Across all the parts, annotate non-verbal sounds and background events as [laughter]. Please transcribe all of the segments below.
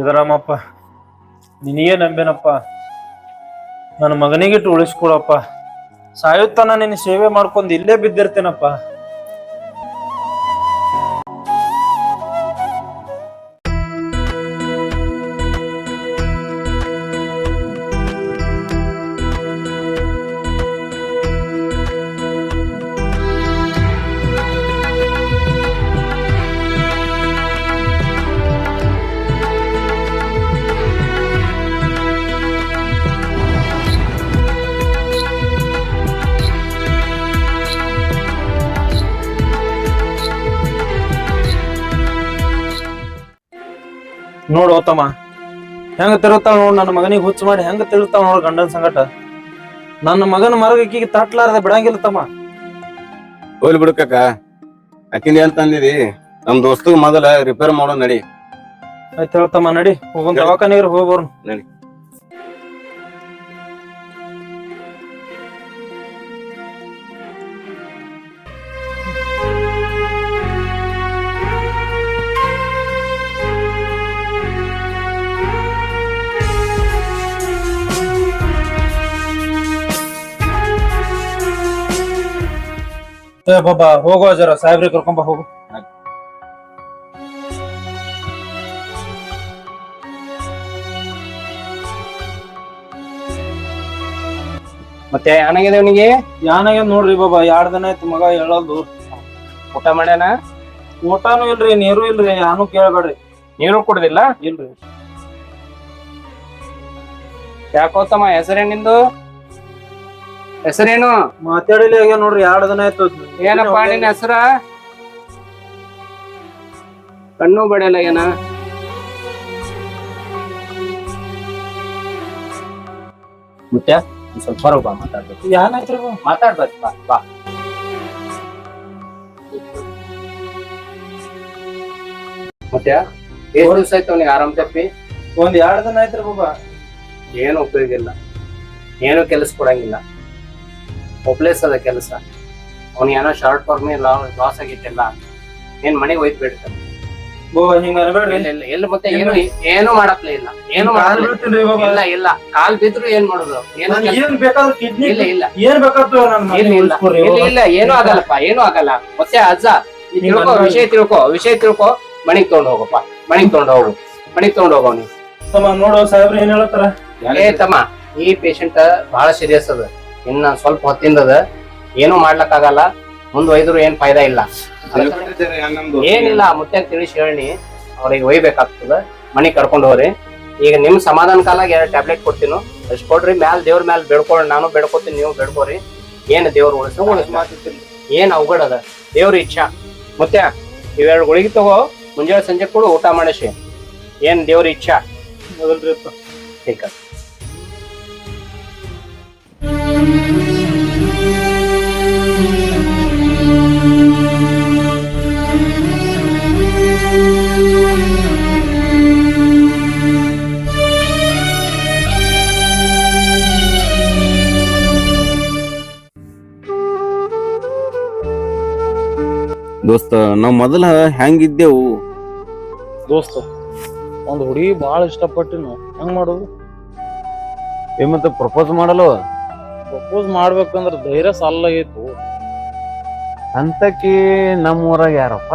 ಸಿದ್ದರಾಮಪ್ಪ ನಿನಗೇ ನಂಬೇನಪ್ಪ. ನನ್ನ ಮಗನಿಗಿಟ್ಟು ಉಳಿಸ್ಕೊಡಪ್ಪ ಸಾಯುತ್ತಾನ ನಿನ್ನ ಸೇವೆ ಮಾಡ್ಕೊಂಡು ಇಲ್ಲೇ ಬಿದ್ದಿರ್ತೇನಪ್ಪ. ನೋಡು ತಮ್ಮ ಹೆಂಗ ತಿರುತ್ತಾಳ ನೋಡ್ ನನ್ನ ಮಗನಿಗೆ ಹುಚ್ಚು ಮಾಡಿ ಹೆಂಗ ತಿರುತ್ತಾಳ ನೋಡ್ ಗಂಡನ ಸಂಗಟ. ನನ್ನ ಮಗನ ಮರಗಕ್ಕಿಗೆ ತಟ್ಲಾರ್ದೆ ಬಿಡಂಗಿಲ್ಲ ತಮ್ಮ ಹೋಗ್ಲಿ ಬಿಡು ಅಕ್ಕಿನ ಏನ್ ತಂದಿದಿ? ನಮ್ ದೋಸ್ತಗ್ ಮೊದಲ ರಿಪೇರ್ ಮಾಡೋ ನಡಿ. ಆಯ್ತು ಹೇಳ್ತಮ್ಮ ನಡಿ. ಹೋಗೋಣ ದವಾಖಾನೆಗೆ ಹೋಗ್ಬರ್ನು ನಡಿ. ಏ ಬಾಬಾ ಹೋಗೋ ಜರ ಸಾಹೇಬ್ರಿ ಕರ್ಕೊಂಬ ಹೋಗು. ಮತ್ತೆ ಯಾನಾಗಿದೆ ಅವನಿಗೆ ಯಾನಾಗ ನೋಡ್ರಿ ಬಾಬಾ ಎರಡ್ ದಿನ ಆಯ್ತು ಮಗ ಹೇಳೋದು ಊಟ ಮಾಡ್ಯಾನ? ಊಟಾನು ಇಲ್ರಿ ನೀರು ಇಲ್ರಿ ಯಾನು ಕೇಳಬೇಡ್ರಿ. ನೀರು ಕುಡ್ದಿಲ್ಲ? ಇಲ್ರಿ. ಯಾಕೋತಮ್ಮ ಹೆಸರೇನ್ ನಿಂದು? ಹೆಸರೇನು? ಮಾತಾಡಲಿ ಆಗ್ಯ ನೋಡ್ರಿ ಎರಡು ದಿನ ಆಯ್ತು. ಏನಪ್ಪ ನಿನ್ನ ಹೆಸರ? ಕಣ್ಣು ಬಡಿಯಲ್ಲ ಏನ? ಮುತ್ಯ ಒಂದ್ ಸ್ವಲ್ಪ ಬರೋ ಬಾ ಮಾತಾಡ್ಬೇಕು. ಯಾನಾಯ್ತ್ರಿ ಬಾ ಮಾತಾಡ್ಬೇಕು ಬಾ ಬಾ. ಮುತ್ಯ ಎಷ್ಟು ದಿವಸ ಆಯ್ತು ಅವನಿಗೆ ಆರಾಮ್ ತಪ್ಪಿ. ಒಂದ್ ಎರಡು ದಿನ ಆಯ್ತ್ರಿ ಬಾಬಾ ಏನು ಉಪಯೋಗ ಇಲ್ಲ. ಏನು ಕೆಲಸ ಕೊಡಂಗಿಲ್ಲ. ಒಪ್ಲೇಸ್ ಅದ ಕೆಲಸ. ಅವ್ನಿಗೆ ಏನೋ ಶಾರ್ಟ್ ಫಾರ್ಮ್ ಲಾಸ್ ಆಗಿತ್ತೆಲ್ಲ. ಏನ್ ಮನೆಗೆ ಹೋಯ್ತು ಬಿಡ್ತಾನೆ ಎಲ್ಲಿ ಮತ್ತೆ ಏನು ಏನು ಮಾಡಪ್ಲೇ ಇಲ್ಲ. ಏನು ಇಲ್ಲ ಇಲ್ಲ. ಕಾಲ್ ಬಿದ್ರು ಏನ್ ಮಾಡುದು? ಇಲ್ಲ ಇಲ್ಲ. ಇಲ್ಲ ಇಲ್ಲ. ಏನು ಆಗಲ್ಲಪ್ಪ ಏನು ಆಗಲ್ಲ. ಮತ್ತೆ ಅಜ್ಜ ತಿಳ್ಕೊ ವಿಷಯ ತಿಳ್ಕೊ ವಿಷಯ ತಿಳ್ಕೊ. ಮಣಿಗ್ ತಗೊಂಡ್ ಹೋಗಪ್ಪ. ಮಣಿಗ್ ತಗೊಂಡ್ ಹೋಗು. ಮಣಿಗ್ ತಗೊಂಡ್ ಹೋಗವ್ ನೀ ತಮ್ಮ ನೋಡು ಸಾಹೇಬ್ರ ಏನ್ ಹೇಳ್ತಾರ ಏ ತಮ್ಮ ಈ ಪೇಷಂಟ್ ಬಹಳ ಸೀರಿಯಸ್ ಅದ. ಇನ್ನ ಸ್ವಲ್ಪ ಹೊತ್ತಿಂದದ. ಏನು ಮಾಡ್ಲಕ್ಕಾಗಲ್ಲ. ಮುಂದ್ ಒಯ್ದ್ರು ಏನ್ ಫಾಯ್ದಾ ಇಲ್ಲ. ಏನಿಲ್ಲ ಮುತ್ತೆ ತಿಳಿಸಿ ಹೇಳಿ. ಅವ್ರಿಗೆ ಒಯ್ಬೇಕಾಗ್ತದ. ಮನೆಗೆ ಕರ್ಕೊಂಡು ಹೋಗ್ರಿ ಈಗ ನಿಮ್ ಸಮಾಧಾನ ಕಾಲಾಗ ಎರಡು ಟ್ಯಾಬ್ಲೆಟ್ ಕೊಡ್ತೀನಿ. ಅಷ್ಟು ಕೊಡ್ರಿ ಮ್ಯಾಲ ದೇವ್ರ ಮ್ಯಾಲ ಬೇಡ್ಕೊಳ್ಳಿ ನಾನು ಬೇಡ್ಕೊತೀನಿ ನೀವು ಬೇಡ್ಕೋರಿ. ಏನ್ ದೇವ್ರ ಉಳಿಸ್ ಉಳಿಸ್ ಏನ್ ಅವಘಡ ಅದ? ದೇವ್ರ ಇಚ್ಛಾ. ಮುತ್ತೆ ಇವೆರಡು ಗುಳಿಗೆ ತಗೋ ಮುಂಜಾನೆ ಸಂಜೆ ಕೂಡ ಊಟ ಮಾಡಿಸಿ. ಏನ್ ದೇವ್ರ ಇಚ್ಛಾ? ಅಪ್ಪ. ದೋಸ್ತ, ನಾವ್ ಮೊದಲ ಹೆಂಗಿದ್ದೆವು ದೋಸ್ತ, ಒಂದು ಹುಡುಗಿ ಬಾಳ ಇಷ್ಟಪಟ್ಟಿನ ಹೆಂಗ್ ಮಾಡೋದು? ಏ ಮತ್ತೆ ಪ್ರಪೋಸ್ ಮಾಡಲು ಪ್ರಪೋಸ್ ಮಾಡ್ಬೇಕಂದ್ರ ಧೈರ್ಯ ಸಾಲಾಗೈತು ಅಂತಕಿ ನಮ್ಮ ಊರಾಗ ಯಾರಪ್ಪ?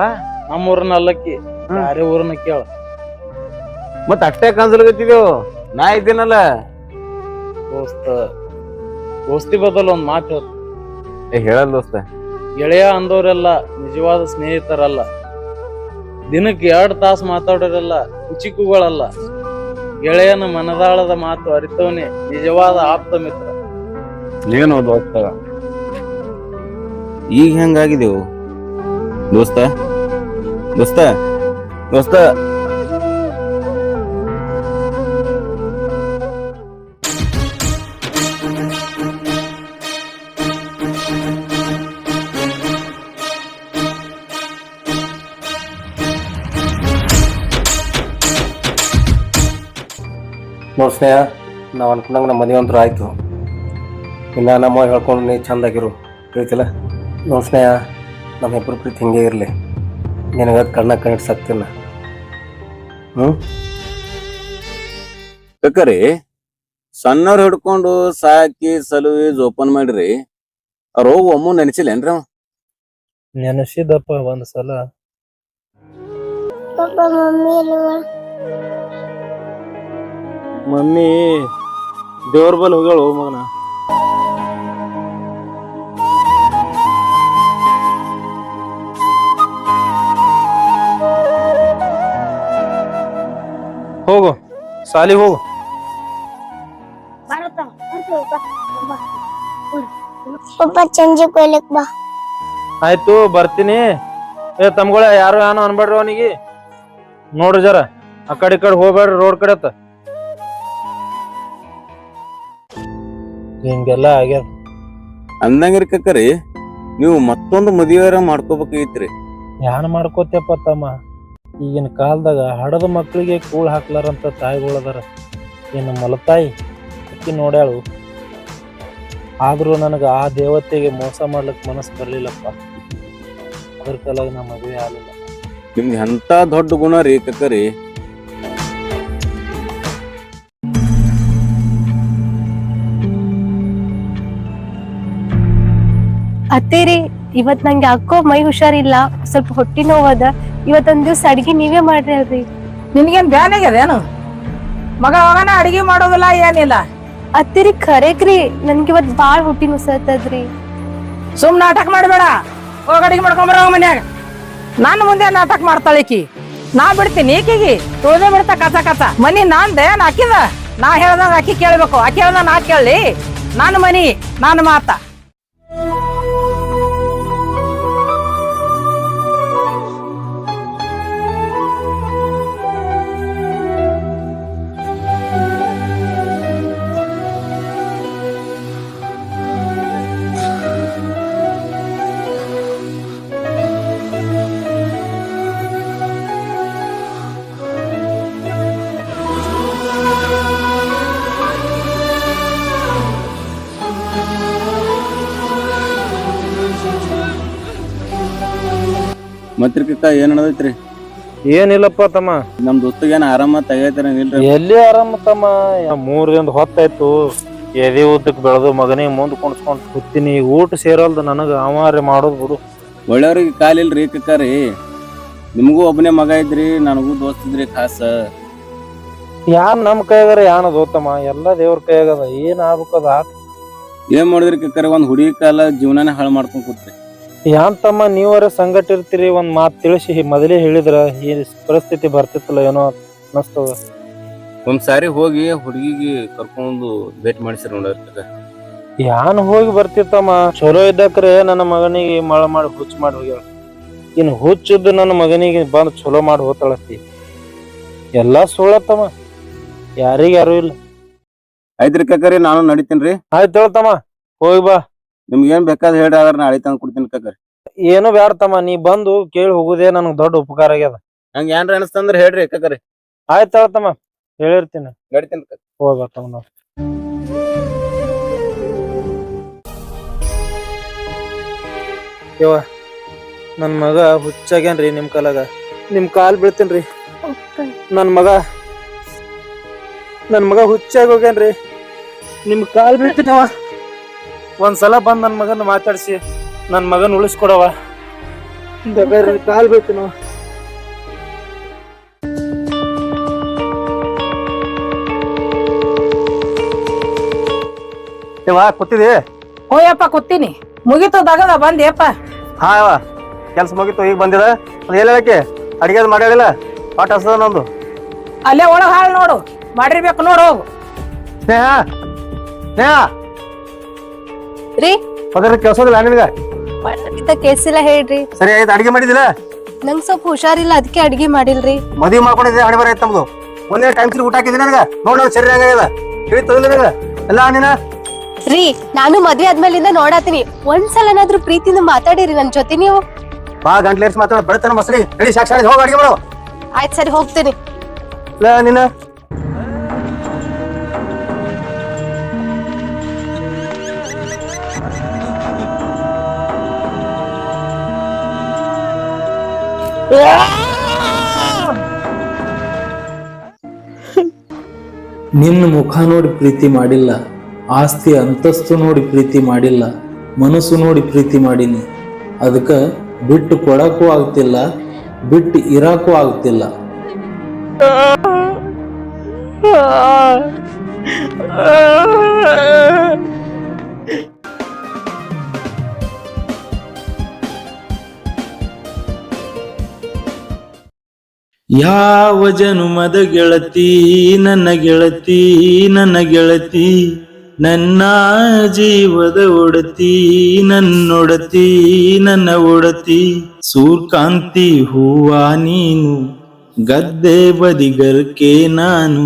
ನಮ್ಮ ಊರನ್ನ ಅಲ್ಲಕ್ಕಿ ಯಾರ ಊರನ್ನ ಕೇಳ. ಮತ್ ಅಷ್ಟೇ ಕನ್ಸಲ್ಗತ್ತಿದೇವು ನಾ ಇದ್ದೀನಲ್ಲ? ದೋಸ್ತ ದೋಸ್ತಿ ಬದಲು ಒಂದ್ ಮಾತು ಹೇಳ್ತ ಏ ಹೇಳಲ್ ದೋಸ್ತ. ಗೆಳೆಯ ಅಂದವರೆಲ್ಲ ನಿಜವಾದ ಸ್ನೇಹಿತರಲ್ಲ. ದಿನಕ್ಕೆ ಎರಡ್ ತಾಸು ಮಾತಾಡೋರೆಲ್ಲ ಕುಚಿಕುಗಳಲ್ಲ ಗೆಳೆಯನ ಮನದಾಳದ ಮಾತು ಅರಿತವನೇ ನಿಜವಾದ ಆಪ್ತ ಮಿತ್ರ. ಏನು ದೋಸ್ತ? ಈಗ ಹೆಂಗಾಗಿದೆವು ದೋಸ್ತ? ದೋಸ್ತ? ದೋಸ್ತ? ನೋಡ್ ಸ್ನೇಹ ನಾವು ಅನ್ಕೊಂಡಂಗೆ ನಮ್ಮ ಮದುವೆ ಅಂತೂ ಆಯ್ತು. ಇನ್ನ ನಮ್ಮ ಹೇಳ್ಕೊಂಡು ನೀ ಚಂದಾಗಿರು ತಿಳಿತಿಲ್ಲ ನಮ್ಮ ಸ್ನೇಹ ನಮ್ಮ ಇಬ್ಬರು ಪ್ರೀತಿ ಹಿಂಗೆ ಇರಲಿ. ನಿನಗೆ ಕಣ್ಣ ಕಣ್ಣಿಟ್ಟು ಹ್ಞೂ ಹ್ಮ್? ಕಕ್ಕರಿ ಸಣ್ಣವ್ರು ಹಿಡ್ಕೊಂಡು ಸಾಕಿ ಸಲುವಿ ಜೋಪನ್ ಮಾಡಿರಿ. ಅವ್ರ ಹೋಗಿ ಒಮ್ಮು ನೆನೆಸಿಲ್ಲೇನ್ರಿ ಅವ? ನೆನೆಸಿದಪ್ಪ ಒಂದ್ ಸಲ. ಮಮ್ಮಿ ದೇವ್ರ ಬಲ್ ಹೋಗ್ಯಾಳು ಮಗನ? ಹೋಗು. ಸಾಲಿ ಹೋಗು. ಬರುತ್ತ ಪಪ್ಪ ಚಂಜಿ ಕೊಯ್ಲಿಕ್ ಬಾ. ಆಯ್ತು ಬರ್ತೀನಿ. ಏ ತಮ್ಗಳ ಯಾರು ಏನು ಅನ್ಬೇಡ್ರಿ ಅವನಿಗೆ. ನೋಡ್ರಿ ಜರ ಆ ಕಡೆ ಈ ಕಡೆ ಹೋಗ್ಬೇಡ್ರಿ ರೋಡ್ ಕಡೆ ಅತ್ತ ಹಿಂಗೆಲ್ಲ ಆಗ್ಯಾದ. ಅಂದಂಗ್ರಿ ಕಕ್ಕರಿ ನೀವು ಮತ್ತೊಂದು ಮದುವೆ ಮಾಡ್ಕೋಬೇಕಾಗಿತ್ರಿ ಯಾನ್ ಮಾಡ್ಕೋತೇಪ್ಪ ತಮ್ಮ? ಈಗಿನ ಕಾಲದಾಗ ಹಡದ ಮಕ್ಕಳಿಗೆ ಕೂಳ್ ಹಾಕ್ಲಾರಂತ ತಾಯಿಗಳದಾರ ಏನು ಮಲತಾಯಿ ಅಕ್ಕಿ ನೋಡ್ಯಾಳು. ಆದರೂ ನನಗೆ ಆ ದೇವತೆಗೆ ಮೋಸ ಮಾಡ್ಲಿಕ್ಕೆ ಮನಸ್ಸು ಬರಲಿಲ್ಲಪ್ಪ. ಅದ್ರ ಕಾಲಾಗ ನಾ ಮದುವೆ ಆಗಲಿಲ್ಲ. ನಿಮ್ಗೆ ಎಂಥ ದೊಡ್ಡ ಗುಣ ರೀ ಕಕ್ಕರಿ? ಅತ್ತೇರಿ ಇವತ್ ನಂಗೆ ಅಕ್ಕೋ ಮೈ ಹುಷಾರಿಲ್ಲ ಸ್ವಲ್ಪ ಹೊಟ್ಟಿ ನೋವದ. ಇವತ್ತೊಂದ್ ದಿವ್ಸ ಅಡ್ಗಿ ನೀವೇ ಮಾಡ್ರಿ ಅಲ್ರಿ ನಿನ್ಗೇನ್ ಬ್ಯಾನ್ ಆಗ್ಯದೇನು ಮಗ ಅವಾಗನ ಅಡಿಗೆ ಮಾಡೋದಿಲ್ಲ ಏನಿಲ್ಲ. ಅತ್ತಿರಿ ಖರೇಕ್ರಿ ನನ್ಗೆ ಇವತ್ ಬಾಳ್ ಹೊಟ್ಟಿ ನುಸತ್ತದ್ರಿ ಸುಮ್ ನಾಟಕ ಮಾಡಬೇಡ. ಹೋಗ ಅಡಿಗೆ ಮಾಡ್ಕೊಂಬರ ಮನ್ಯಾಗ. ನನ್ನ ಮುಂದೆ ನಾಟಕ ಮಾಡ್ತಾಳೆ ಈಕಿ. ನಾ ಬಿಡ್ತೀನಿ ಈಕಿಗೆ. ತುಳ್ದೆ ಬಿಡ್ತಾ ಕಸ ಕಸ. ಮನಿ ನಾಂದೆ ನಾ ಅಕ್ಕಿದ ನಾ ಹೇಳ್ದಂಗ ಅಕ್ಕಿ ಕೇಳ್ಬೇಕು. ಅಕ್ಕಿ ಹೇಳ್ದಂಗ ನಾ ಕೇಳಿ ನನ್ನ ಮನಿ ನನ್ನ ಮಾತ. ಮತ್ರಿ ಕಕ್ಕ ಏನ್ ನಡೆದೈತ್ರಿ? ಏನಿಲ್ಲಪ್ಪ ತಮ್ಮ. ನಮ್ ದೋಸ್ತಗೇನ ಏನ್ ಆರಾಮ ತೆಗೈತಾರ ಇಲ್ರಿ? ಎಲ್ಲಿ ಆರಾಮ ತಮ್ಮ? ಮೂರ್ ದಿನ ಹೊತ್ತಾಯ್ತು. ಎದೆ ಉದ್ದಕ್ ಬೆಳೆದು ಮಗನಿಗೆ ಮುಂದ್ ಕುಣಿಸ್ಕೊಂಡ್ ಕೂತೀನಿ. ಊಟ ಸೇರಲ್ದು ನನಗ ಅವಾರೆ ಮಾಡೋದು ಬಿಡು. ಒಳ್ಳೆಯವ್ರಿಗೆ ಕಾಲಿಲ್ರಿ ಕಕ್ಕರಿ. ನಿಮಗೂ ಒಬ್ಬನೇ ಮಗ ಇದ್ರಿ ನನಗೂ ದೋಸ್ತ ಇದ್ರಿ ಖಾಸ. ಯಾನ್ ನಮ್ ಕೈಯಾಗಾರ ಯಾನ ದೋತಮ್ಮ ಎಲ್ಲ ದೇವ್ರ ಕೈಯಾಗದ ಏನ್ ಆಗ್ಬೇಕದ ಏನ್ ಮಾಡಿದ್ರಿ ಕಕ್ಕರಿ? ಒಂದ್ ಹುಡುಗಿ ಕಾಲ ಜೀವನಾನೇ ಹಾಳು ಮಾಡ್ಕೊಂಡ್ ಕೂತ್ರಿ. ಯಾನ್ ತಮ್ಮ ನೀವರ ಸಂಗಟ ಇರ್ತೀರಿ ಒಂದು ಮಾತ್ ತಿಳಿಸಿ ಮೊದಲೇ ಹೇಳಿದ್ರ ಈ ಪರಿಸ್ಥಿತಿ ಬರ್ತಿತ್ತಲ್ಲ ಏನೋ ಅನ್ನಿಸ್ತದ. ಒಂದ್ ಸಾರಿ ಹೋಗಿ ಹುಡುಗಿಗೆ ಕರ್ಕೊಂಡು ಭೇಟಿ ಮಾಡಿಸಿ ನೋಡ್ರಿ ಯಾನ್ ಹೋಗಿ ಬರ್ತಿತ್ತಮ್ಮ ಚಲೋ ಇದ್ದಕ್ರೆ ನನ್ನ ಮಗನಿಗೆ ಮಳ ಮಾಡಿ ಹುಚ್ಚ ಮಾಡಿ ಹೋಗ್ಯಾಳ. ಇನ್ ಹುಚ್ಚಿದ್ದು ನನ್ನ ಮಗನಿಗೆ ಬಂದು ಚಲೋ ಮಾಡಿ ಹೋತಾಳಸ್ತಿ ಎಲ್ಲಾ ಸುಳ್ಳತ್ತಮ್ಮ ಯಾರಿಗ ಯಾರು ಇಲ್ಲ. ಆಯ್ತ್ರಿ ಕಕ್ಕರಿ ನಾನು ನಡಿತೀನ್ರಿ ಆಯ್ತು ಹೇಳ್ತಮ್ಮ ಹೋಗಿ ಬಾ. ನಿಮ್ಗೆ ಏನ್ ಬೇಕಾದ್ರೆ ಹೇಳ್ರಿ ಅದ್ರ ನಾಳೆ ತಂದ್ ಕೊಡ್ತೀನಿ ಕಕ್ಕರಿ ಏನು ಬ್ಯಾಡ ತಮ್ಮ ನೀ ಬಂದು ಕೇಳಿ ಹೋಗುದೇ ನನಗ್ ದೊಡ್ಡ ಉಪಕಾರ ಆಗ್ಯದ. ಹಂಗ ಏನ್ರ ಅನಸ್ತಂದ್ರ ಹೇಳ್ರಿ ಕಕ್ಕರಿ ಆಯ್ತು ತಮ್ಮ ಹೇಳಿರ್ತೀನಿ. ಹೇಳ್ತೀನಿ ಕಕ್ಕ ಹೋಗಿ ಬರ್ತಮ್ಮ ನಾವು ಯವ್ವ ನನ್ ಮಗ ಹುಚ್ಚಾಗ್ಯಾನ್ರಿ ನಿಮ್ ಕಾಲಾಗ. ನಿಮ್ ಕಾಲ್ ಬೀಳ್ತೇನ್ರಿ ನನ್ ಮಗ ನನ್ ಮಗ ಹುಚ್ಚಾಗಿ ಹೋಗ್ಯಾನ್ರಿ ನಿಮ್ ಕಾಲ್ ಬೀಳ್ತೀನವ ಒಂದ್ಸಲ ಬಂದ್ ನನ್ ಮಗನ ಮಾತಾಡ್ಸಿ ನನ್ ಮಗನ್ ಉಳಿಸ್ಕೊಡವ. ಕಾಲ್ ಬೀಳ್ತೀನವ ಕೂತಿದಿ ಹೋಯಪ್ಪ ಕೂತೀನಿ. ಮುಗಿತು ದಗದ ಬಂದೇಪ್ಪ ಹಾ ಕೆಲ್ಸ ಮುಗಿತು ಈಗ ಬಂದಿದ. ಏನ್ ಹೇಳಕ್ಕೆ ಅಡಿಗೆ ಮಾಡ್ಯಾಳಿಲ್ಲ ಪಾಠ ಹಸದ ನಂದು ಅಲ್ಲೇ ಒಳಗ್ ಹಾಳು ನೋಡು. ಮಾಡಿರ್ಬೇಕು ನೋಡು ಹೋಗು. ಸ್ನೇಹ ಸ್ನೇಹ. ರೀ? ಅದ್ರ ಕೆಲ್ಸದಿಲ್ಲ ನಿನಗ? ಮಾಡ್ಲಿಕ್ಕಿಂತ ಕೇಸಿಲ್ಲ ಹೇಳ್ರಿ. ಸರಿ ಆಯ್ತು ಅಡಿಗೆ ಮಾಡಿದಿಲ್ಲ? ನಂಗ್ ಸ್ವಲ್ಪ ಹುಷಾರಿಲ್ಲ ಅದಕ್ಕೆ ಅಡಿಗೆ ಮಾಡಿಲ್ರಿ. ಮದುವೆ ಮಾಡ್ಕೊಂಡಿದ್ದೆ ಹಣೆ ಬರ ನಮ್ದು. ಒಂದೇ ಟೈಮ್ ಸರಿ ಊಟ ಹಾಕಿದ್ದೀನಿ ನನಗ? ನೋಡ್ ನನ್ನ ಹೆಂಗಾಗ್ಯದ ಹೇಳಿ ತಗೊಂಡಿ ನನಗ. ಎಲ್ಲ ನೀನ? ರೀ ನಾನು ಮದ್ವೆ ಆದ್ಮೇಲಿಂದ ನೋಡಾತೀನಿ. ಒಂದ್ಸಲನಾದ್ರೂ ಪ್ರೀತಿಯಿಂದ ಮಾತಾಡಿರಿ ನನ್ ಜೊತೆ ನೀವು. ಬಾ ಗಂಟ್ಲೇರ್ಸ್ ಮಾತಾಡ. ಬರ್ತಾನ ಮಸರಿ ರೆಡಿ ಸಾಕ್ಷಿ ಹೋಗಿ ಅಡಿಗೆ ಮಾಡು. ಆಯ್ತ್ ಸರಿ ಹೋಗ್ತೀನಿ. ಇಲ್ಲ ನೀನ? [laughs] ನಿನ್ನ ಮುಖ ನೋಡಿ ಪ್ರೀತಿ ಮಾಡಿಲ್ಲ, ಆಸ್ತಿ ಅಂತಸ್ತು ನೋಡಿ ಪ್ರೀತಿ ಮಾಡಿಲ್ಲ, ಮನಸ್ಸು ನೋಡಿ ಪ್ರೀತಿ ಮಾಡೀನಿ. ಅದಕ್ಕೆ ಬಿಟ್ಟು ಕೊಡಕ್ಕೂ ಆಗ್ತಿಲ್ಲ, ಬಿಟ್ಟು ಇರಾಕೂ ಆಗ್ತಿಲ್ಲ. [laughs] ಯಾವ ಜನುಮದ ಗೆಳತಿ, ನನ್ನ ಗೆಳತಿ ನನ್ನ ಗೆಳತಿ, ನನ್ನ ಜೀವದ ಒಡತಿ, ನನ್ನೊಡತಿ, ನನ್ನ ಒಡತಿ. ಸೂರ್ಕಾಂತಿ ಹೂವ ನೀನು, ಗದ್ದೆ ಬದಿಗರ್ಕೆ ನಾನು,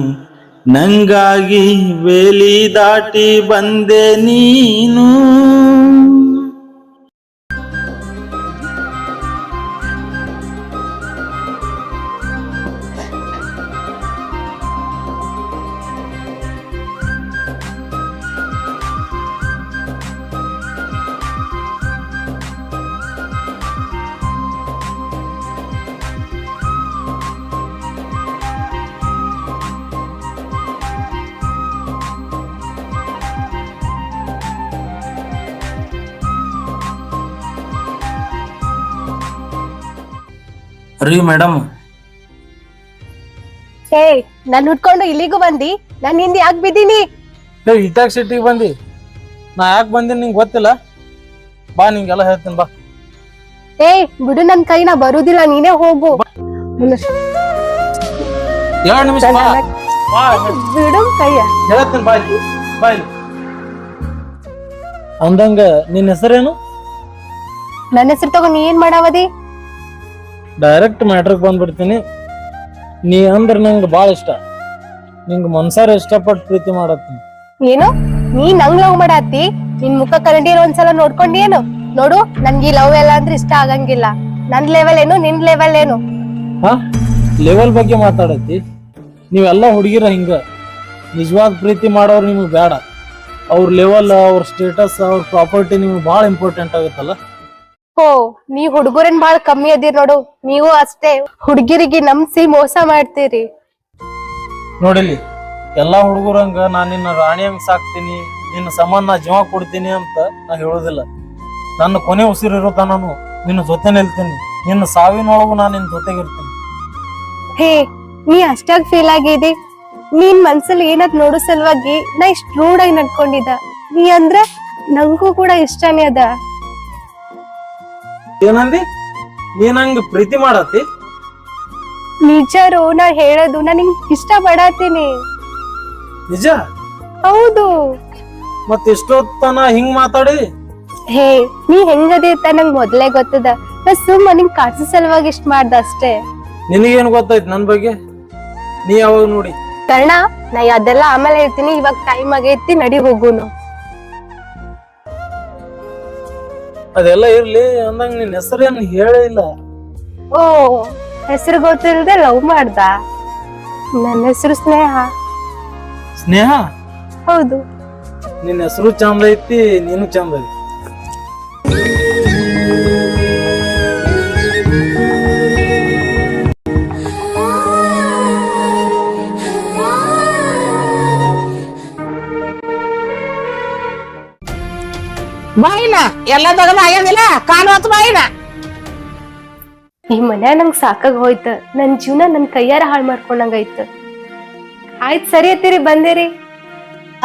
ನಂಗಾಗಿ ಬೇಲಿ ದಾಟಿ ಬಂದೆ ನೀನು. ರೀ ಮೇಡಮ್ ಹೇ ನಾನ್ ಹುಡ್ಕೊಂಡು ಇಲ್ಲಿಗೂ ಬಂದಿ? ನಾನು ಹಿಂದೆ ಯಾಕೆ ಬಿದ್ದೀನಿ? ಏ ಇಟ್ಯಾಕ್ ಸಿಟಿಗೆ ಬಂದಿ? ನಾ ಯಾಕೆ ಬಂದೀನಿ ನಿಂಗೆ ಗೊತ್ತಿಲ್ಲ? ಬಾ ನಿಂಗೆಲ್ಲ ಹೇಳ್ತೀನಿ ಬಾ. ಏ ಬಿಡು ನನ್ ಕೈನ ಬರುದಿಲ್ಲ ನೀನೇ ಹೋಗು. ಎರಡು ನಿಮಿಷ ಬಾ. ಬಾ. ಬಿಡು ಕೈಯ. ಹೇಳ್ತೀನಿ ಬಾ ಇಲ್ಲಿ. ಬಾ ಇಲ್ಲಿ. ಅಂದಂಗ ನಿನ್ನ ಹೆಸರೇನು? ನನ್ನ ಹೆಸರು ತಗೊಂಡ್ ನೀ ಏನ್ ಮಾಡಾವದಿ? ಡೈರೆಕ್ಟ್ ಮ್ಯಾಟ್ರಿಗೆ ಬಂದ್ಬಿಡ್ತೀನಿ. ನೀ ಅಂದ್ರೆ ನಂಗೆ ಭಾಳ ಇಷ್ಟ. ನಿಂಗೆ ಮನ್ಸಾರ ಇಷ್ಟಪಟ್ಟು ಪ್ರೀತಿ ಮಾಡತ್ತೀನಿ. ಏನು? ನೀ ನಂಗ್ ಲವ್ ಮಾಡಾತಿ? ನಿನ್ ಮುಖ ಕನ್ನಡಿ ಒಂದ್ಸಲ ನೋಡ್ಕೊಂಡಿ ಏನು ನೋಡು ನನ್ಗೆ ಈ ಲವ್ ಎಲ್ಲ ಅಂದ್ರೆ ಇಷ್ಟ ಆಗಂಗಿಲ್ಲ. ನನ್ ಲೆವೆಲ್ ಏನು ನಿನ್ ಲೆವೆಲ್ ಏನು? ಹಾ? ಲೆವೆಲ್ ಬಗ್ಗೆ ಮಾತಾಡತ್ತಿ ನೀವೆಲ್ಲ ಹುಡುಗಿರ ಹಿಂಗ. ನಿಜವಾದ ಪ್ರೀತಿ ಮಾಡೋರು ನಿಮಗೆ ಬೇಡ. ಅವ್ರ ಲೆವೆಲ್ ಅವ್ರ ಸ್ಟೇಟಸ್ ಅವ್ರ ಪ್ರಾಪರ್ಟಿ ನಿಮ್ಗೆ ಭಾಳ ಇಂಪಾರ್ಟೆಂಟ್ ಆಗುತ್ತಲ್ಲ? ಹೋ ನೀ ಹುಡುಗರನ್ ಬಾಳ ಕಮ್ಮಿ ಅದಿರ್ ನೋಡು ನೀವು ಅಷ್ಟೇ. ಹುಡುಗಿರಿಗೆ ನಂಬಿಸಿ ಮೋಸ ಮಾಡ್ತೀರಿ. ನೋಡಿಲಿ ಎಲ್ಲಾ ಹುಡುಗರಂಗ ನಾ ನಿನ್ನ ರಾಣಿ ಹಂಗ್ ಸಾಕ್ತೀನಿ ನಿನ್ನ ಸಂಬಂಧ ನಾ ಜೀವ ಕೊಡ್ತೀನಿ ಅಂತ ನಾ ಹೇಳೋದಿಲ್ಲ. ನನ್ನ ಕೊನೆ ಉಸಿರಿರೋ ನಾನು ನಿನ್ನ ಜೊತೆ ನಿಲ್ತೀನಿ. ನಿನ್ನ ಸಾವಿನೊಳಗು ನಾನು ನಿನ್ನ ಜೊತೆಗಿರ್ತೀನಿ ಹೇ ನೀ ಅಷ್ಟಾಗ್ ಫೀಲ್ ಆಗಿದಿ? ನೀನ್ ಮನ್ಸಲ್ಲಿ ಏನಾದ್ ನೋಡೋ ಸಲುವಾಗಿ ನಾ ಇಷ್ಟ್ ರೂಡ್ ಆಗಿ ನಡ್ಕೊಂಡಿದ್ದ. ನೀ ಅಂದ್ರ ನಂಗೂ ಕೂಡ ಇಷ್ಟನೇ ಅದ. ಏನಂದಿ? ನೀನ್ ಹಂಗ ಪ್ರೀತಿ ಮಾಡತ್ತಿ? ನಿಜರು ನಾ ಹೇಳೋದು ನಾ ನಿಂಗ್ ಇಷ್ಟ ಪಡತೀನಿ ನಿಜ? ಹೌದು. ಮತ್ ಇಷ್ಟೊತ್ತನ ಹಿಂಗ್ ಮಾತಾಡಿ? ಹೇ ನೀ ಹೆಂಗದಿ ಅಂತ ನಂಗ್ ಮೊದ್ಲೇ ಗೊತ್ತದ. ನಾ ಸುಮ್ಮ ನಿಂಗ್ ಕಾಸು ಸಲುವಾಗಿ ಇಷ್ಟ ಮಾಡ್ದ ಅಷ್ಟೇ. ನಿನಗೇನ್ ಗೊತ್ತಾಯ್ತು ನನ್ ಬಗ್ಗೆ? ನೀ ಯಾವಾಗ ನೋಡಿ? ಕರ್ಣ ನಾ ಅದೆಲ್ಲ ಆಮೇಲೆ ಹೇಳ್ತೀನಿ. ಇವಾಗ ಟೈಮ್ ಆಗೈತಿ ನಡಿ ಹೋಗುನು. ಅದೆಲ್ಲ ಇರ್ಲಿ ಅಂದಂಗ ನಿನ್ ಹೆಸರೇನು ಹೇಳೇ ಇಲ್ಲ. ಓ ಹೆಸರು ಗೊತ್ತಿಲ್ಲದೆ ಲವ್ ಮಾಡ್ದ? ನನ್ನ ಹೆಸರು ಸ್ನೇಹ. ಸ್ನೇಹ? ಹೌದು. ನಿನ್ನ ಹೆಸರು ಚಂದ ಐತಿ ನೀನು ಚಂದ ಐತಿ. ಬಾಯಿನ ಎಲ್ಲ ತಗದ ಆಗ್ಯದಿಲ್ಲ ಕಾಲು ಹೊತ್ತು ಬಾಯಿನ ಈ ಮನ್ಯಾಗ ನಂಗ್ ಸಾಕಾಗ ಹೋಯ್ತ. ನನ್ ಜೀವನ ನನ್ ಕೈಯಾರ ಹಾಳ್ ಮಾಡ್ಕೊಂಡಂಗಾಯ್ತು. ಆಯ್ತ್ ಸರಿ ಅತ್ತಿರಿ ಬಂದೇರಿ.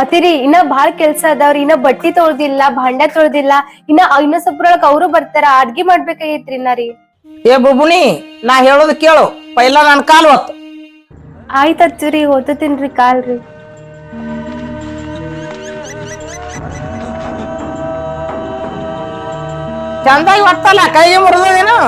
ಅತಿರಿ ಇನ್ನ ಬಾಳ್ ಕೆಲ್ಸ ಅದಾವ್ರಿ. ಇನ್ನ ಬಟ್ಟಿ ತೊಳ್ದಿಲ್ಲ ಭಾಂಡ ತೊಳ್ದಿಲ್ಲ. ಇನ್ನ ಇನ್ನ ಸೊಪ್ರೊಳಗ್ ಅವರು ಬರ್ತಾರ. ಅಡ್ಗಿ ಮಾಡ್ಬೇಕಾಗೈತ್ರಿ ನಾರಿ ರೀ. ಏ ಬುಬುಣಿ ನಾ ಹೇಳೋದು ಕೇಳು. ಪೈಲ ನನ್ ಕಾಲು ಹೊತ್ತು. ಆಯ್ತು ಅತ್ತಿರಿ ಓದ್ತೀನ್ರಿ ಕಾಲ್ರಿ. ಚಂದಾಗಿ ಒಟ್ಟಲ್ಲ ಕೈಗೆ ಮುರಿದೇನು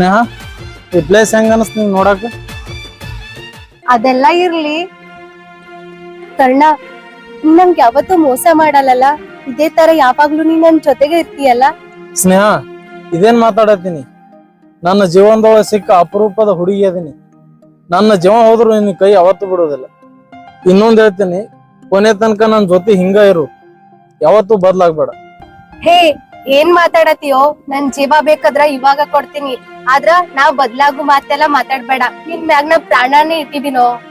ಸ್ನೇಹ? ಈ ಪ್ಲೇಸ್ ಹೆಂಗ ಅನಸ್ತ ನಿಂಗ್ ನೋಡಾಕ? ಅದೆಲ್ಲ ಇರ್ಲಿ. ಕರ್ಣ ನಂಗೆ ಯಾವತ್ತೂ ಮೋಸ ಮಾಡಲ್ಲ ಇದೇ ತರ ಯಾವಾಗ್ಲೂ ನೀನ್ ನನ್ ಜೊತೆಗೆ ಇರ್ತೀಯಲ್ಲ? ಸ್ನೇಹ ಇದೇನ್ ಮಾತಾಡತೀನಿ ನನ್ನ ಜೀವನದೊಳಗೆ ಸಿಕ್ಕ ಅಪರೂಪದ ಹುಡುಗಿ ಅದೀನಿ. ನನ್ನ ಜೀವ ಹೋದ್ರು ನಿನ್ನ ಕೈ ಯಾವತ್ತು ಬಿಡೋದಿಲ್ಲ. ಇನ್ನೊಂದ್ ಹೇಳ್ತೀನಿ ಕೊನೆ ತನಕ ನನ್ ಜೊತೆ ಹಿಂಗ ಇರು. ಯಾವತ್ತೂ ಬದ್ಲಾಗ್ಬೇಡ. ಹೇ ಏನ್ ಮಾತಾಡತೀಯೋ ನನ್ ಜೀವ ಬೇಕಾದ್ರ ಇವಾಗ ಕೊಡ್ತೀನಿ. ಆದ್ರ ನಾವ್ ಬದ್ಲಾಗು ಮಾತೆಲ್ಲ ಮಾತಾಡ್ಬೇಡ. ನಿನ್ ಮ್ಯಾಗ್ ನಾವ್ ಪ್ರಾಣಾನೇ ಇಟ್ಟಿದೀನೋ?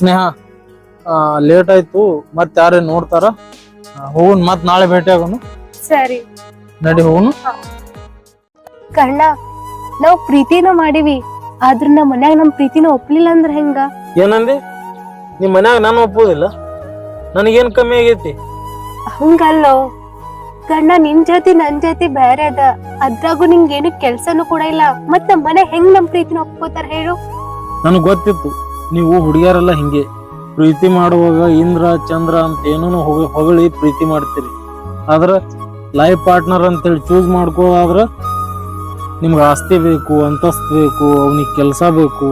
ಸ್ನೇಹ ಲೇಟ್ ಆಯ್ತು ಮತ್ತೆ ಯಾರೇ ನೋಡ್ತಾರ ಹೋಗುನ್ ಮತ್ ನಾಳೆ ಭೇಟಿ ಆಗೋನು ಸರಿ. ನಡಿ ಹೋಗುನು ಕರ್ಣ ನಾವ್ ಪ್ರೀತಿನ ಮಾಡಿವಿ ಆದ್ರ ನಮ್ ಮನ್ಯಾಗ ನಮ್ ಪ್ರೀತಿನ ಒಪ್ಲಿಲ್ಲ ಅಂದ್ರ ಹೆಂಗ? ಏನಂದಿ? ನಿಮ್ ಮನ್ಯಾಗ ನಾನು ಒಪ್ಪುದಿಲ್ಲ. ನನಗೇನ್ ಕಮ್ಮಿ ಆಗೈತಿ? ಹಂಗಲ್ಲೋ. ಕರ್ಣ ನಿನ್ ಜೊತೆ ನನ್ ಜೊತೆ ಬೇರೆ ಅದ. ಅದ್ರಾಗೂ ನಿಂಗೇನು ಕೆಲ್ಸನೂ ಕೂಡ ಇಲ್ಲ. ಮತ್ ನಮ್ ಮನೆ ಹೆಂಗ್ ನಮ್ ಪ್ರೀತಿನ ಒಪ್ಕೋತಾರ ಹೇಳು? ನನಗ್ ಗೊತ್ತಿತ್ತು. ನೀವು ಹುಡುಗಿಯರೆಲ್ಲ ಹಿಂಗೆ. ಪ್ರೀತಿ ಮಾಡುವಾಗ ಇಂದ್ರ ಚಂದ್ರ ಅಂತ ಏನೋ ಹೊಗಳಿ ಪ್ರೀತಿ ಮಾಡ್ತೀರಿ. ಆದ್ರೆ ಲೈಫ್ ಪಾರ್ಟ್ನರ್ ಅಂತೇಳಿ ಚೂಸ್ ಮಾಡ್ಕೋದಾದ್ರ ನಿಮ್ಗೆ ಆಸ್ತಿ ಬೇಕು ಅಂತಸ್ತು ಬೇಕು ಅವನಿಗೆ ಕೆಲಸ ಬೇಕು.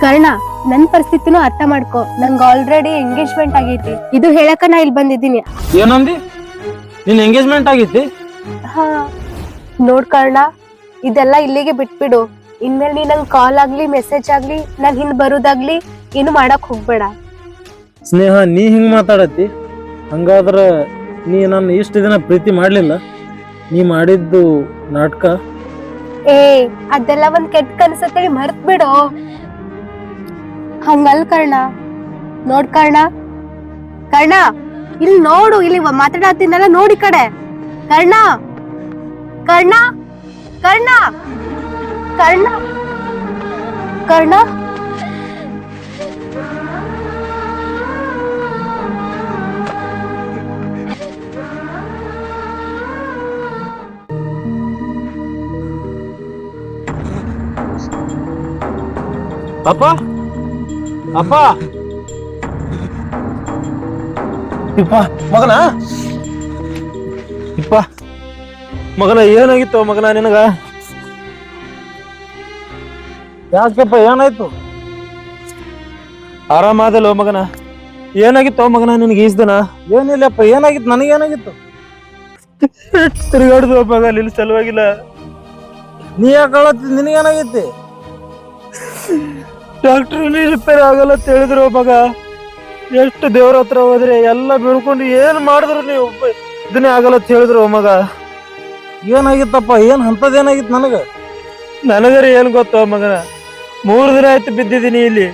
ಕರ್ಣ ನನ್ನ ಪರಿಸ್ಥಿತಿನೂ ಅರ್ಥ ಮಾಡ್ಕೋ. ನಂಗೆ ಆಲ್ರೆಡಿ ಎಂಗೇಜ್ಮೆಂಟ್ ಆಗೈತಿ. ಇದು ಹೇಳಕ ನಾ ಇಲ್ಲಿ ಬಂದಿದ್ದೀನಿ. ಏನಂದಿ? ನಿನ್ ಎಂಗೇಜ್ಮೆಂಟ್ ಆಗೈತಿ? ಹಾ. ನೋಡ್ ಕರ್ಣ ಇದೆಲ್ಲ ಇಲ್ಲಿಗೆ ಬಿಟ್ಬಿಡು. ಇನ್ಮೇಲೆ ನೀ ನಂಗೆ ಕಾಲ್ ಆಗ್ಲಿ ಮೆಸೇಜ್ ಆಗ್ಲಿ ನನ್ ಹಿಂದ್ ಬರೋದಾಗ್ಲಿ ಏನು ಮಾಡಕ್ ಹೋಗ್ಬೇಡ. ಸ್ನೇಹ ನೀ ಹಿಂಗ್ ಮಾತಾಡತಿ ಹಂಗಾದ್ರ ನೀ ನನ್ನ ಇಷ್ಟು ದಿನ ಪ್ರೀತಿ ಮಾಡ್ಲಿಲ್ಲ? ನೀ ಮಾಡಿದ್ದು ನಾಟಕ? ಏ ಅದೆಲ್ಲ ಒಂದ್ ಕೆಟ್ಟ ಕನಸತ್ತೇಳಿ ಮರ್ತ್ ಬಿಡು. ಹಂಗಲ್ ಕರ್ಣ ನೋಡ್ ಕರ್ಣ. ಕರ್ಣ ಇಲ್ಲಿ ನೋಡು ಇಲ್ಲಿ ಮಾತಾಡತ್ತೀನಲ್ಲ ನೋಡಿ ಕಡೆ. ಕರ್ಣ ಕರ್ಣ ಕರ್ಣ. ಕರ್ಣ? ಕರ್ಣ? ಅಪ್ಪ? ಅಪ್ಪ? ಇಪ್ಪ ಮಗನ? ಇಪ್ಪ? ಮಗನ ಏನಾಗಿತ್ತು ಮಗನ ನಿನಗ? ಯಾಕಪ್ಪ ಏನಾಯ್ತು? ಆರಾಮಾದಲ್ಲ ಮಗನ? ಏನಾಗಿತ್ತು ಮಗನ ನಿನಗೆ ಈಸ್ ದಿನ? ಏನಿಲ್ಲಪ್ಪ ಏನಾಗಿತ್ತು? ನನಗೇನಾಗಿತ್ತು? [laughs] ತಿರುಗಾಡುದು ಮಗ ಅಲ್ಲಿ ಸಲುವಾಗಿಲ್ಲ. ನೀ ಯಾಕೆ ನಿನಗೇನಾಗೈತಿ ಡಾಕ್ಟರ್ ನೀ ರಿಪೇರ್ ಆಗಲ್ಲ ಅಂತ ಹೇಳಿದ್ರು ಮಗ. ಎಷ್ಟು ದೇವ್ರ ಹತ್ರ ಹೋದ್ರೆ ಎಲ್ಲ ಬೀಳ್ಕೊಂಡು ಏನ್ ಮಾಡಿದ್ರು ನೀವು? ಇದನ್ನೇ ಆಗಲ್ಲ ಅಂತ ಹೇಳಿದ್ರು ಮಗ. ಏನಾಗಿತ್ತಪ್ಪ? ಏನ್ ಅಂತದೇನಾಗಿತ್ತು ನನಗ? ನನಗರ ಏನ್ ಗೊತ್ತ ಮಗನ? ಮೂರ್ ದಿನ ಆಯ್ತು ಬಿದ್ದಿದ್ದೀನಿ ಇಲ್ಲಿ.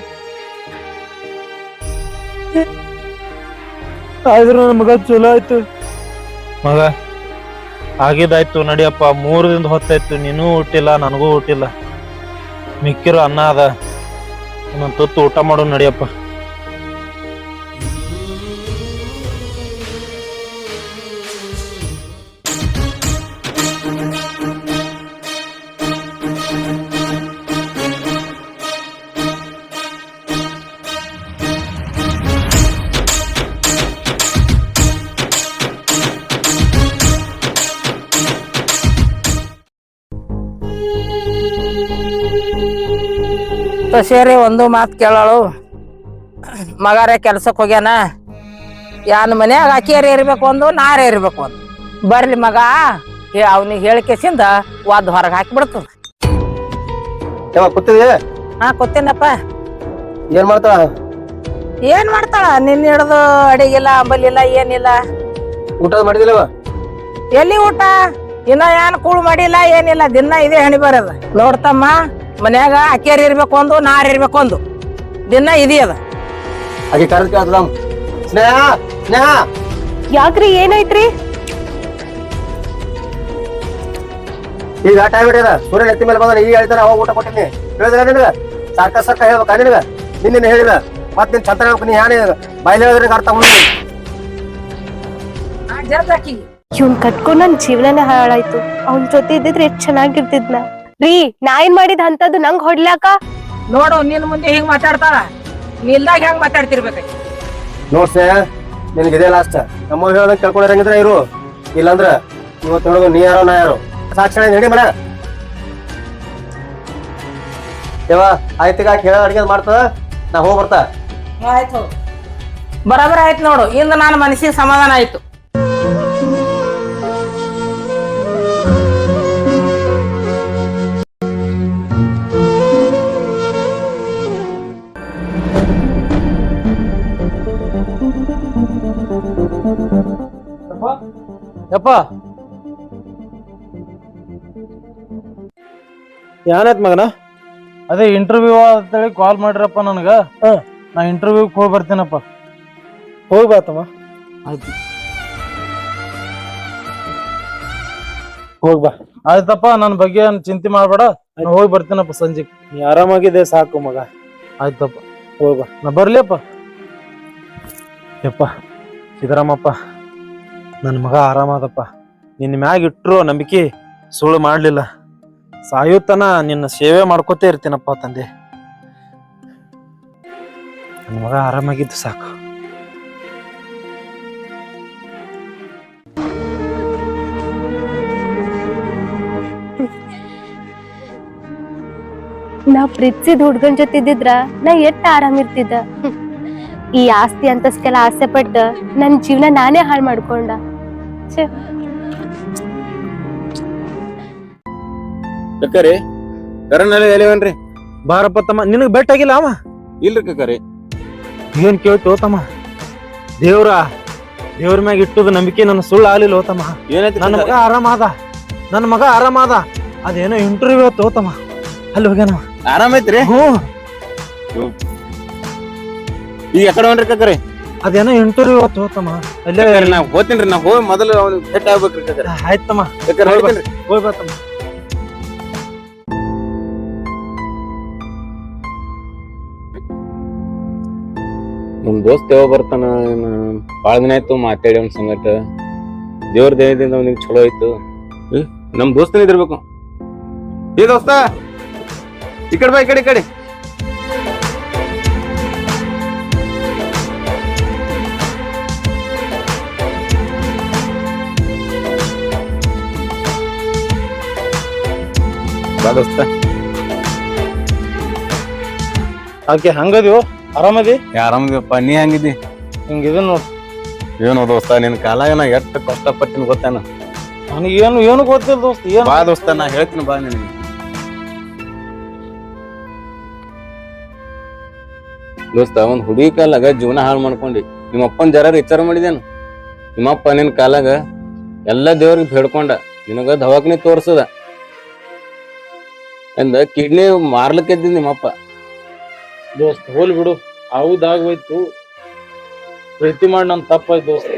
ಆದ್ರೂ ನನ್ನ ಮಗ ಚಲೋ ಆಯ್ತು. ಮಗ ಆಗಿದಾಯ್ತು ನಡಿಯಪ್ಪ. ಮೂರು ದಿನದ ಹೊತ್ತಾಯ್ತು. ನೀನು ಹುಟ್ಟಿಲ್ಲ, ನನಗೂ ಹುಟ್ಟಿಲ್ಲ. ಮಿಕ್ಕಿರೋ ಅನ್ನ ಅದ. ನನ್ನ ತುತ್ತು ಊಟ ಮಾಡೋ ನಡಿಯಪ್ಪ. ಸೇರಿ ಒಂದು ಮಾತು ಕೇಳೋಳು. ಮಗಾರೆ ಕೆಲ್ಸಕ್ಕೆ ಹೋಗ್ಯಾನ? ಯಾನ್ ಮನ್ಯಾಗ ಅಕ್ಕಿಯರ್ ಇರ್ಬೇಕು ಒಂದು ನಾರ ಇರ್ಬೇಕು ಒಂದು ಬರ್ಲಿ ಮಗ ಅವನಿಗೆ ಹೇಳಿಕೆಸಿಂದ ಒದ್ ಹೊರಗೆ ಹಾಕಿಬಿಡ್ತದ ಯಾವ ಕೂತಿದೆ ಹಾ ಕೂತೀನಪ್ಪ. ಏನ್ ಮಾಡ್ತಾಳ? ಏನ್ ಮಾಡ್ತಾಳ? ನಿನ್ನ ಹಿಡ್ದು ಅಡಿಗಿಲ್ಲ ಅಂಬಲಿಲ್ಲ ಏನಿಲ್ಲ. ಊಟ ಮಾಡಿದಿಲ್ಲವ? ಎಲ್ಲಿ ಊಟ? ಇನ್ನ ಏನ್ ಕೂಳು ಮಾಡಿಲ್ಲ ಏನಿಲ್ಲ. ದಿನ ಇದೇ ಹಣಿ ಬರೋದು. ನೋಡ್ತಮ್ಮ. ಮನ್ಯಾಗ ಅಕ್ಕಿಯರ್ ಇರ್ಬೇಕು ಒಂದು ನಾರ್ ಇರ್ಬೇಕು ಒಂದು ದಿನ ಇದೇ ಅದ. ಸ್ನೇಹ ಸ್ನೇಹ. ಯಾಕ್ರಿ ಏನಾಯ್ತ್ರಿ? ಈಗ ಟೈಮ್ ಹಿಡಿಯದ ಸೂರ್ಯನ ಎತ್ತಿ ಮೇಲೆ ಬಂದ್ರೆ ಈಗ ಹೇಳ್ತಾನೆ ಅವಾಗ ಊಟ ಕೊಟ್ಟಿನಿ. ಹೇಳಿದ್ರೆ ನಿನಗ? ಸಾಕ ಸಕ್ಕ ಹೇಳ್ಬೇಕ ನಿನಗ? ನಿನ್ನ ಹೇಳಿದ ಮತ್ ನಿನ್ ಚಂದ್ರ ಹೇಳ್ಬೇಕು ನೀ ಯಾನೇ ಬಾಯ್ಲಿ ಹೇಳಿದ್ರೆ ಅರ್ಥ ಹೇಳ್ದಾಕಿಗೆ ಇವ್ನ್ ಕಟ್ಕೊಂಡ್ ನನ್ ಜೀವನನೇ ಹಾಳಾಯ್ತು. ಅವನ್ ಜೊತೆ ಇದ್ದಿದ್ರೆ ಎಷ್ಟ್ ಚೆನ್ನಾಗಿರ್ತಿದ್ನ. ರೀ ನಾ ಏನ್ ಮಾಡಿದ ಅಂತದ್ದು ನಂಗ್ ಹೊಡ್ಲಾಕ ನೋಡು ನಿನ್ ಮುಂದೆ ಹಿಂಗ್ ಮಾತಾಡ್ತಾಳ. ನಿಲ್ದಾಗ ಹೆಂಗ್ ಮಾತಾಡ್ತಿರ್ಬೇಕು? ನೋಡ್ಸ ನಿನ್ಗೆ ಇದೇ ಲಾಸ್ಟ್ ನಮ್ಮ ಹೇಳ್ದಂಗೆ ಕೇಳ್ಕೊಂಡಿರಂಗಿದ್ರೆ ಇರು. ಇಲ್ಲಂದ್ರ ಇವತ್ತು ನೋಡೋದು ನೀ ಯಾರೋ ನಾ ಯಾರೋ. ಸಾಕ್ಷಣ ಹೇಳಿ ಮನೆ ದೇವ ಆಯ್ತಿಗ ಕೇಳೋ ಹೇಳ ಅಡಿಗೆ ಮಾಡ್ತದ? ನಾ ಹೋಗ್ಬರ್ತಾ ಆಯ್ತು ಬರಾಬರ ಆಯ್ತು ನೋಡು. ಇಂದ ನಾನು ಮನಸ್ಸಿಗೆ ಸಮಾಧಾನ ಆಯ್ತು. ಯಪ್ಪ. ಏನಾಯ್ತು ಮಗನ? ಅದೇ ಇಂಟರ್ವ್ಯೂ ಅಂತೇಳಿ ಕಾಲ್ ಮಾಡಿರಪ್ಪ ನನಗ. ಹಾ. ನಾ ಇಂಟರ್ವ್ಯೂಗೆ ಹೋಗಿ ಬರ್ತೀನಪ್ಪ. ಹೋಗಿ ಬಾತಮ್ಮ ಆಯ್ತು. ಹೋಗ್ ಬಾ. ಆಯ್ತಪ್ಪ ನನ್ನ ಬಗ್ಗೆ ಏನ್ ಚಿಂತೆ ಮಾಡ್ಬೇಡ. ನಾ ಹೋಗಿ ಬರ್ತೀನಪ್ಪ ಸಂಜೆ ನೀ ಆರಾಮಾಗಿದೆ ಸಾಕು ಮಗ. ಆಯ್ತಪ್ಪ. ಹೋಗ್ ಬಾ. ನಾ ಬರ್ಲಿಯಪ್ಪ. ಯಪ್ಪ. ಸಿದ್ದರಾಮಪ್ಪ. ನನ್ನ ಮಗ ಆರಾಮದಪ್ಪ. ನಿನ್ನ ಮ್ಯಾಗ ಇಟ್ಟರು ನಂಬಿಕೆ ಸುಳ್ಳು ಮಾಡಲಿಲ್ಲ. ಸಾಯುತನ ನಿನ್ನ ಸೇವೆ ಮಾಡ್ಕೋತೇ ಇರ್ತೀನಪ್ಪ ತಂದೆ. ನನ್ನ ಮಗ ಆರಾಮಾಗಿದ್ದು ಸಾಕು. ನಾ ಪ್ರೀತಿಸಿದ ಹುಡ್ಗನ್ ಜೊತೆ ಇದ್ದಿದ್ರ ನಾ ಎಟ್ಟ ಆರಾಮ್ ಇರ್ತಿದ್ದ. ಈ ಆಸ್ತಿ ಅಂತಸ್ಕೆಲ್ಲ ಆಸೆ ಪಟ್ಟ ನನ್ ಜೀವನ ನಾನೇ ಹಾಳು ಮಾಡ್ಕೊಂಡ. ಛೆ. ಕಕ್ಕರಿ ಕರನಲ್ಲಿ ಎಲಿವನ್ರಿ? ಬಾರಪ್ಪ ತಮ್ಮ ನಿನಗ್ ಬೆಟ್ಟಾಗಿಲ್ಲ ಅವ? ಇಲ್ರಿ ಕಕ್ಕರಿ. ಏನು ಕೇಳ್ತು ತಮ್ಮ? ದೇವ್ರ ದೇವ್ರ ಮ್ಯಾಗ ಇಟ್ಟದ ನಂಬಿಕೆ ನನ್ನ ಸುಳ್ಳು ಆಗ್ಲಿಲ್ಲ ತಮ್ಮ? ಏನೈತಿ ನನ್ನ ಮಗ ಆರಾಮಾದ ನನ್ನ ಮಗ ಆರಾಮಾದ ಅದೇನೋ ಇಂಟರ್ವ್ಯೂ ತಮ್ಮ? ಅಲ್ಲಿ ಹೋಗ್ಯಾನ ಆರಾಮೈತ್ರಿ ಹ್ಞೂ ಈಗ ಎಕಡೆ ಹೊಂಟ್ರಿ ಕಕ್ಕರಿ? ಅದೇನೋ ಇಂಟರ್ವ್ಯೂ ತಮ್ಮ ಅಲ್ಲೇ ನಾವು ನಾ ನಾವು ನಾ ಹೋಗಿ ಮೊದಲು ಅವ್ನಿಗೆ ಭೇಟಿ ಆಗ್ಬೇಕು ಆಯ್ತಮ್ಮ. ಬೇಕಾದ್ರೆ ಹೋಗ್ತೀನಿ ಹೋಗಿ ಬರ್ತಮ್ಮ ನಮ್ ದೋಸ್ತ ಯಾವ ಬರ್ತಾನ? ಏನ ಬಾಳ ದಿನ ಆಯ್ತು ಮಾತಾಡಿ ಅವ್ನ ಸಂಗಟ. ದೇವ್ರ ದೇವದಿಂದ ಅವ್ನಿಗೆ ಚಲೋ ಆಯ್ತು. ನಮ್ ದೋಸ್ತನ ಇದಿರ್ಬೇಕು ಏ ದೋಸ್ತ ಈ ಕಡೆ ಬಾ ಈ ಕಡೆ ಈ ಕಡೆ. ದೋಸ್ತ ಆಕೆ ಹಂಗದಿವೋ ಆರಾಮದಿ? ಆರಾಮದಿವಪ್ಪ. ನೀ ಹಂಗಿದ್ದಿ? ಹಿಂಗಿದ ನೋಡ್. ಏನೋ ದೋಸ್ತ ನಿನ್ ಕಾಲ ನಾ ಎಷ್ಟು ಕಷ್ಟಪಟ್ಟಿನ ಗೊತ್ತೇನ? ನನಗೇನು ಏನು ಗೊತ್ತಿಲ್ಲ ದೋಸ್ತ ಏನು? ಬಾ ದೋಸ್ತ ನಾ ಹೇಳ್ತೀನಿ ಬಾ ನಿನಗೆ. ದೋಸ್ತ ಒಂದ್ ಹುಡುಗಿ ಕಾಲಾಗ ಜೀವನ ಹಾಳು ಮಾಡ್ಕೊಂಡಿ. ನಿಮ್ಮಪ್ಪನ ಜರ ವಿಚಾರ ಮಾಡಿದೇನು? ನಿಮ್ಮಪ್ಪ ನಿನ್ ಕಾಲಾಗ ಎಲ್ಲ ದೇವ್ರಿಗೆ ಬೇಡ್ಕೊಂಡ. ನಿನಗ ದವಾಖಾನೆ ತೋರ್ಸದ. ಅಂದ ಕಿಡ್ನಿ ಮಾರ್ಲಿಕ್ಕೆ ಇದ್ದಿದ್ ನಿಮ್ಮಪ್ಪ. ದೋಸ್ತ್ ಹೋಲ್ ಬಿಡು. ಹೌದಾಗೋಯ್ತು. ಪ್ರೀತಿ ಮಾಡಿ ನನ್ನ ತಪ್ಪಾಯ್ತು ದೋಸ್ತ.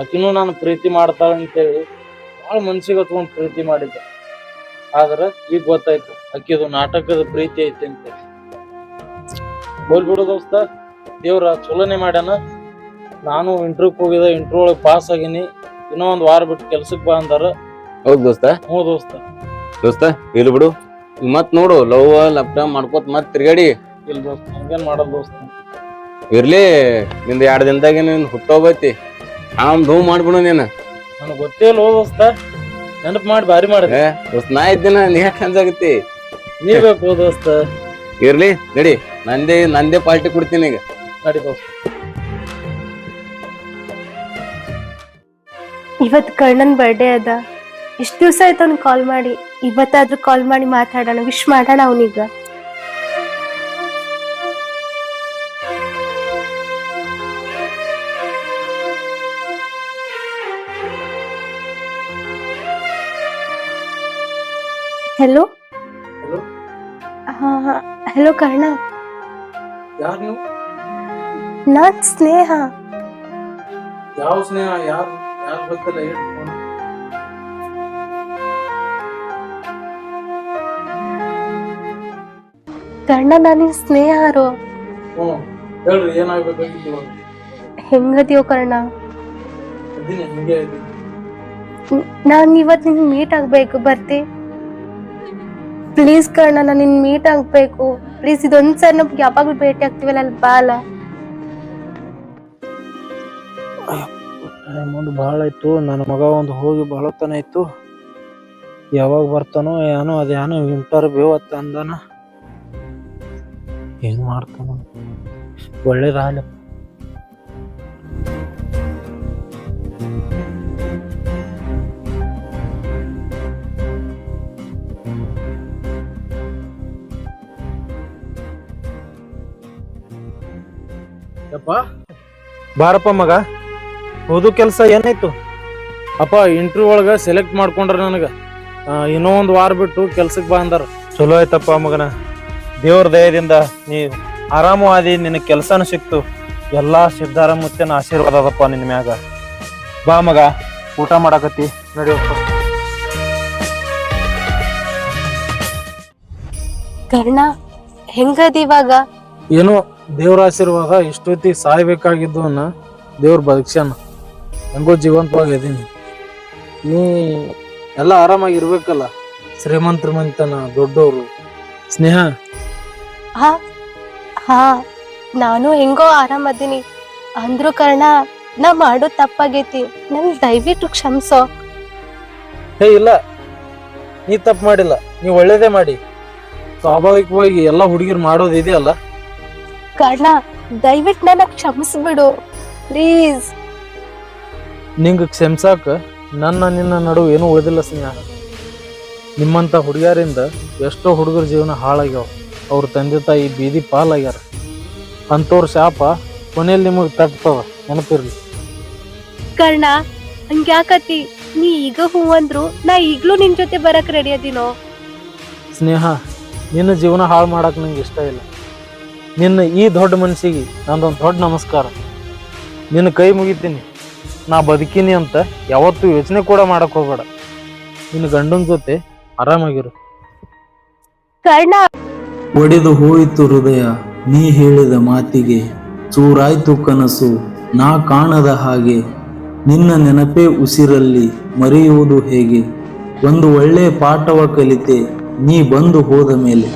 ಆಕಿನೂ ನಾನು ಪ್ರೀತಿ ಮಾಡ್ತಾಳ ಅಂತೇಳಿ ಭಾಳ ಮನ್ಸಿಗೆ ಹತ್ಕೊಂಡು ಪ್ರೀತಿ ಮಾಡಿದ್ದೆ. ಆದ್ರೆ ಈಗ ಗೊತ್ತಾಯ್ತು ಅಕ್ಕಿದು ನಾಟಕದ ಪ್ರೀತಿ ಐತೆ ಅಂತ. ಹೋಲ್ ಬಿಡು ದೋಸ್ತ. ದೇವ್ರ ಚಲೋನೆ ಮಾಡ್ಯಾನ. ನಾನು ಇಂಟರ್ವ್ಯೂಕ್ ಹೋಗಿದ್ದೆ ಇಂಟರ್ವ್ಯೂ ಒಳಗೆ ಪಾಸ್ ಆಗೀನಿ. ಇನ್ನೂ ಒಂದು ವಾರ ಬಿಟ್ಟು ಕೆಲ್ಸಕ್ಕೆ ಬಾ ಅಂದಾರ. ಹೌದು ದೋಸ್ತ. ಹ್ಞೂ ದೋಸ್ತ. ದೋಸ್ತ ಇಲ್ಲಿ ಬಿಡು. ಮತ್ ನೋಡು ಲವ್ ಲ್ಯಾಪ್ಟಾಪ್ ಮಾಡ್ಕೋತ ಮತ್ ತಿರ್ಗಾಡಿ. ಇಲ್ಲ ದೋಸ್ತ ಹಂಗೇನ್ ಮಾಡಲ್ ದೋಸ್ತ. ಇರ್ಲಿ ನಿಂದ ಎರಡ್ ದಿನದಾಗ ನಿನ್ ಹುಟ್ಟೋಬೈತಿ ಆಮ್ ಧೂ ಮಾಡ್ಬಿಡು ನೀನ್. ನನಗೆ ಗೊತ್ತೇ ಇಲ್ಲ ಹೋ ದೋಸ್ತ? ನೆನಪು ಮಾಡಿ ಭಾರಿ ಮಾಡಿದೆ ಏ, ದೋಸ್ತ್ ನಾ ಇದ್ದೀನ ನೀ ಯಾಕೆ ಅಂಜಾಗತ್ತಿ? ನೀ ಬೇಕು ದೋಸ್ತ. ಇರ್ಲಿ ನಡಿ. ನಂದೇ ನಂದೇ ಪಾರ್ಟಿ ಕೊಡ್ತೀನಿ ಈಗ. ನಡಿ ದೋಸ್ತ. ಇವತ್ ಕರ್ಣನ್ ಬರ್ಡೇ ಅದ. ಇಷ್ಟ ದಿವ್ಸ ಆಯ್ತು ಅವ್ನ್ ಕಾಲ್ ಮಾಡಿ. ಇವತ್ತಾದ್ರೂ ಕಾಲ್ ಮಾಡಿ ಮಾತಾಡೋಣ. ವಿಶ್ ಮಾಡೋಣ ಅವನೀಗ. Hello Hello? ಹಾ ಹಾ. ಹೆಲೋ ಕರ್ಣ. ಯಾರು ನೀವು? ನಾನ್ ಸ್ನೇಹ. ಯಾವ ಸ್ನೇಹ? ಯಾರು ಯಾರು ಗೊತ್ತಿಲ್ಲ ಹೇಳಿ. ಕರ್ಣ ನಾನಿನ್ ಸ್ನೇಹಾರು ಹ್ಞೂ ಹೇಳ್ರಿ ಏನಾಗ್ಬೇಕಾಗಿತ್ತು? ಇವಾಗ ಹೆಂಗದಿಯೋ ಕರ್ಣ? ಇದೀನಿ ಹಿಂಗೆ ಇದೀನಿ ನಾನ್ ಇವತ್ ನಿನ್ ಮೀಟ್ ಆಗ್ಬೇಕು ಬರ್ತಿ? ಪ್ಲೀಸ್ ಕರ್ಣ ನಾನು ನಿನ್ ಮೀಟ್ ಆಗ್ಬೇಕು. ಪ್ಲೀಸ್ ಇದೊಂದ್ಸರಿ ನಮ್ಗೆ ಯಾವಾಗ್ಲೂ ಭೇಟಿ ಆಗ್ತೀವಲ್ಲ ಅಲ್ಲಿ ಬಾಲ ಮುಂದೆ ಭಾಳ ಇತ್ತು ನನ್ನ ಮಗ ಒಂದು ಹೋಗಿ ಬಹಳತನ ಇತ್ತು. ಯಾವಾಗ ಬರ್ತಾನೋ ಏನೋ ಅದೇನೋ ಇಂಟರ್ವ್ಯೂ ಅಂದಾನ ಏನ್ ಮಾಡ್ತಾನ? ಒಳ್ಳೇದಾಗಲ್ಲ. ಬಾರಪ್ಪ ಮಗ ಓದು ಕೆಲಸ ಏನಾಯ್ತು? ಅಪ್ಪ ಇಂಟರ್ವ್ಯೂ ಒಳಗ ಸೆಲೆಕ್ಟ್ ಮಾಡ್ಕೊಂಡ್ರ ನನಗ. ಇನ್ನೂ ಒಂದು ವಾರ ಬಿಟ್ಟು ಕೆಲ್ಸಕ್ಕೆ ಬಾ ಅಂದಾರ. ಚಲೋ ಆಯ್ತಪ್ಪ ಮಗನ. ದೇವ್ರ ದಯದಿಂದ ನೀ ಆರಾಮವಾದಿ ಆದಿ ನಿನ್ನ ಕೆಲಸನೂ ಸಿಕ್ತು. ಎಲ್ಲಾ ಸಿದ್ಧಾರಮುತ್ತನ ಆಶೀರ್ವಾದ ಅದಪ್ಪ ನಿನ್ನ ಮ್ಯಾಗ. ಬಾ ಮಗ ಊಟ ಮಾಡಾಕತ್ತಿ ನಡೆಯಪ್ಪ ಕರ್ಣ ಹೆಂಗದಿ ಇವಾಗ? ಏನೋ ದೇವ್ರ ಆಶೀರ್ವಾದ ಇಷ್ಟೊತ್ತಿ ಸಾಯ್ಬೇಕಾಗಿದ್ದು ಅನ್ನ ದೇವ್ರ ಬದುಕ್ಸ್ಯಾನ. ಹೆಂಗೋ ಜೀವಂತವಾಗಿದ್ದೀನಿ. ನೀ ಎಲ್ಲ ಆರಾಮಾಗಿ ಇರ್ಬೇಕಲ್ಲ. ಶ್ರೀಮಂತರ ಮಂತನ ದೊಡ್ಡವರು ಸ್ನೇಹ ಹಾ ಹಾ ನಾನು ಹೆಂಗೋ ಆರಾಮದೀನಿ ಅಂದ್ರು ಕರ್ಣ ನಾ ಮಾಡೋ ತಪ್ಪಾಗೈತಿ. ನನ್ ದಯವಿಟ್ಟು ಕ್ಷಮಿಸೋ. ಹೇ ಇಲ್ಲ. ನೀ ತಪ್ಪು ಮಾಡಿಲ್ಲ. ನೀ ಒಳ್ಳೇದೇ ಮಾಡಿ. ಸ್ವಾಭಾವಿಕವಾಗಿ ಎಲ್ಲ ಹುಡುಗಿರು ಮಾಡೋದು ಇದೆಯಲ್ಲ? ಕರ್ಣ ದಯವಿಟ್ಟು ನನ್ನ ಕ್ಷಮಿಸ್ಬಿಡು. ಪ್ಲೀಸ್. ನಿಂಗೆ ಕ್ಷಮಿಸಾಕ ನನ್ನ ನಿನ್ನ ನಡುವೆ ಏನೂ ಉಳಿದಿಲ್ಲ ಸ್ನೇಹ. ನಿಮ್ಮಂಥ ಹುಡುಗಿಯರಿಂದ ಎಷ್ಟೋ ಹುಡುಗರ ಜೀವನ ಹಾಳಾಗ್ಯಾವ. ಅವ್ರ ತಂದೆ ತಾಯಿ ಬೀದಿ ಪಾಲಾಗ್ಯಾರ. ಅಂಥವ್ರ ಶಾಪ ಕೊನೆಯಲ್ಲಿ ನಿಮಗೆ ತಟ್ತವ ನೆನಪಿರ್ಲಿ. ಕರ್ಣ ಹಂಗ್ಯಾಕತಿ ನೀ ಈಗ ಹೂ ಅಂದ್ರು ನಾ ಈಗ್ಲೂ ನಿನ್ ಜೊತೆ ಬರಕ್ ರೆಡಿ ಅದೀನೋ? ಸ್ನೇಹ ನಿನ್ನ ಜೀವನ ಹಾಳು ಮಾಡಕ್ ನಂಗೆ ಇಷ್ಟ ಇಲ್ಲ. ನಿನ್ನ ಈ ದೊಡ್ಡ ಮನಸ್ಸಿಗೆ ನಂದೊಂದು ದೊಡ್ಡ ನಮಸ್ಕಾರ. ನಿನ್ನ ಕೈ ಮುಗಿತೀನಿ. ನಾ ಬದುಕೀನಿ ಅಂತ ಯಾವತ್ತೂ ಯೋಚನೆ ಕೂಡ ಮಾಡಕ್ ಹೋಗ್ಬೇಡ. ನಿನ್ನ ಗಂಡನ ಜೊತೆ ಆರಾಮಾಗಿರು. ಕರ್ಣ! ಒಡೆದು ಹೋಯಿತು ಹೃದಯ, ನೀ ಹೇಳಿದ ಮಾತಿಗೆ. ಚೂರಾಯ್ತು ಕನಸು, ನಾ ಕಾಣದ ಹಾಗೆ. ನಿನ್ನ ನೆನಪೇ ಉಸಿರಲ್ಲಿ ಮರೆಯುವುದು ಹೇಗೆ? ಒಂದು ಒಳ್ಳೆ ಪಾಠವ ಕಲಿತೆ, ನೀ ಬಂದು ಹೋದ ಮೇಲೆ.